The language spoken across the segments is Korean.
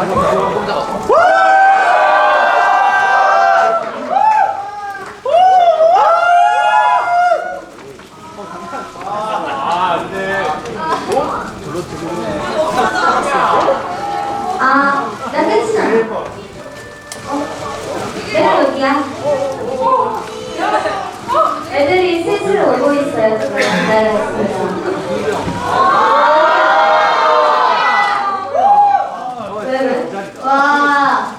아. 어? 애들이 슬슬 오고 있어요. 조금 기다렸어요. 와.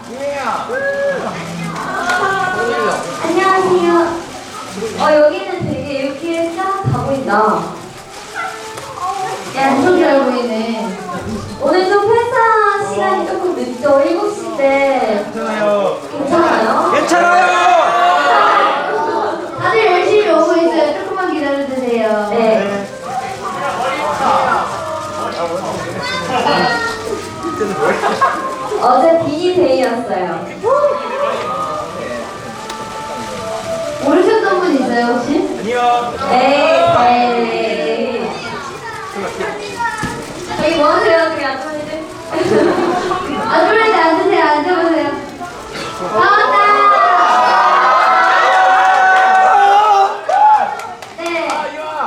안녕하세요. 어, 여기는 되게 이렇게 싹다 보인다. 야, 엄청 잘 보이네. 오늘 좀 회사 시간이 조금 늦죠? 7시 때. 괜찮아요. 괜찮아요? 괜찮아요. 다들 열심히 오고 있어요. 조금만 기다려주세요. 네. 비니데이였어요. 모르셨던 분 있어요, 혹시? 안녕. 에이, 에이. 저기 뭐 하세요? 저기 앉아있는데. 아주머니 앉으세요, 앉아보세요. 나왔다! 네.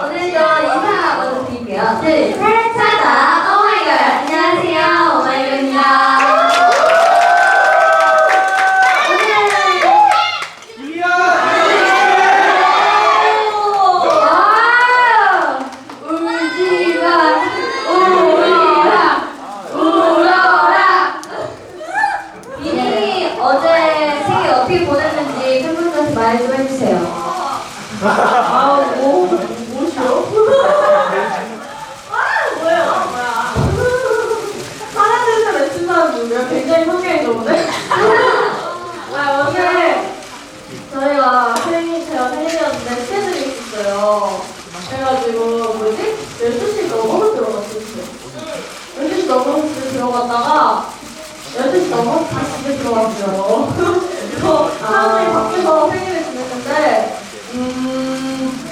오늘도 인사 먼저 드릴게요. 둘, 셋, 차다. 오마이걸. 안녕하세요. 오마이걸입니다. 와! 울지 마, 울어라, 울어라. 미니 어떻게 보냈는지 팬분들한테 말 좀 해주세요. 아, 뭐, 뭐죠? 뭐야, 뭐야. 사람들한테 외친 사람 누구야? 굉장히 성격이 좋은데? 아, 오늘 저희가 생일, 제가 생일이었는데 스케줄이 있었어요. 그래가지고, 뭐지? 12시 넘어서 들어갔었어요. 12시 넘어서 집에 들어갔다가, 12시 넘어서 다시 집에 들어갔어요. 그래서 사람들이 밖에서 생일을 지냈는데, 음,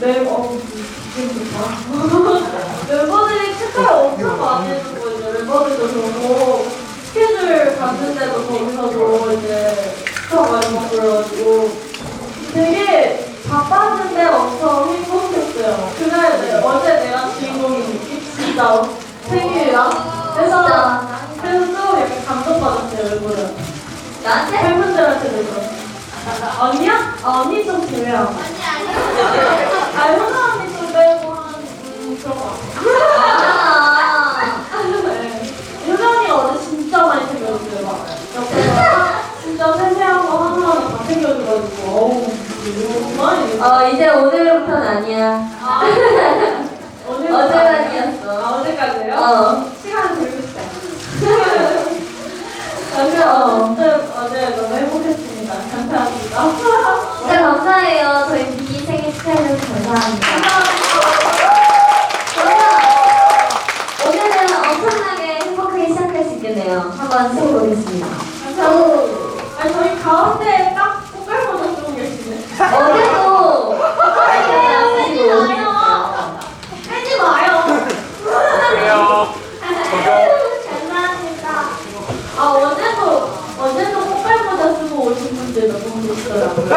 네, 어, 기분 좋다. 멤버들이 축하를 엄청 많이 해주고 이제 멤버들도 그러고 스케줄 갔는데도 거기서도 이제 그래가지고 되게 바빴는데 엄청 행복했어요. 그날 내, 어제 내가 주인공인 느낌? 진짜 생일이라 그래서 그래서 좀 약간 감동받았어요 얼굴은 나한테? 팬분들한테도 그렇고 아, 언니야? 아 언니 좀 제외하고 언니 아니야 아니 현아 어우 이거 많이 어, 이제 오늘부터는 아니야. 오늘 어제까지였어. 아 어제까지요? 어. 시간 들고 있어요. 어제 어제 어제 너무 행복했습니다. 감사합니다. 진짜 감사해요. 저희 비니 생일 축하해줘서 감사합니다. 그러면 오늘은 엄청나게 행복하게 시작할 수 있겠네요. 한번 해보겠습니다. 감사합니다. 아니 저희 가운데 딱 꽃갈 먼저 쓰고 계시네. 어제도 하지 마요. 하지 마요. 그래요. 감사합니다. 아 어제도 어제도 꽃갈 모자 쓰고 오신 분들 너무 계시더라고요.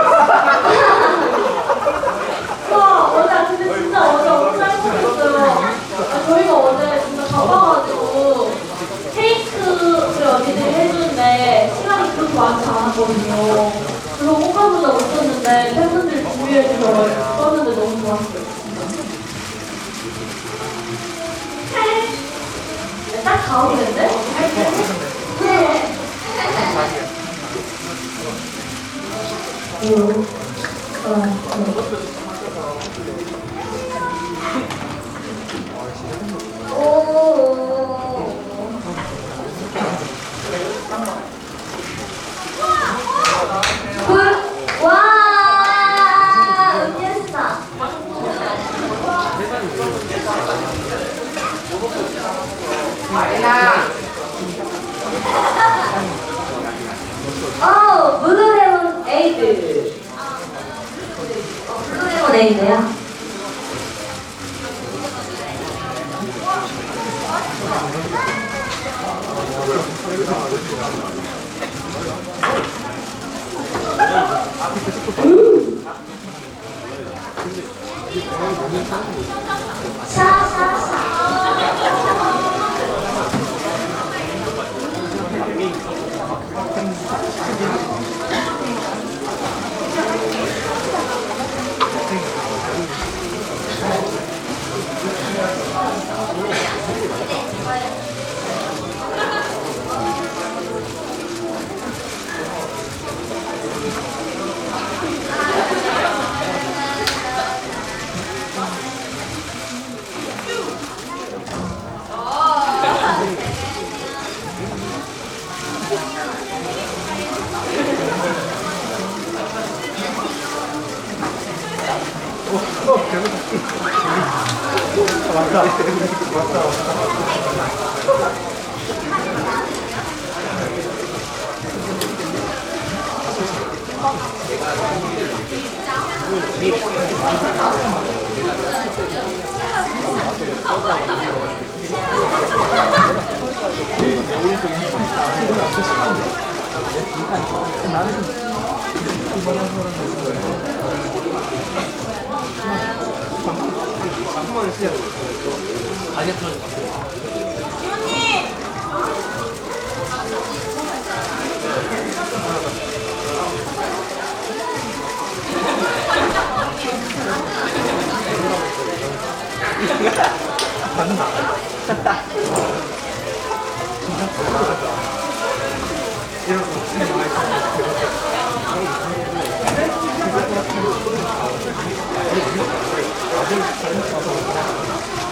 와 어제 근데 진짜 어제 엄청 행복했어요. 아, 저희가 어제 진짜 바빠가지고 케이크를 언니들이 해주는데 시간이 그렇게 많지 않았거든요. 그래서 꽃갈 모자 못 썼는데 팬분들이 준비해 주셔가지고 썼는데 너무 좋았어요. 딱 가운데인데? さあさあ 왔다. 왔다. 나는 번을 쓰야 돼. 아니야, 들어줄 것 같아. 이런 거 아들 잘못 봐서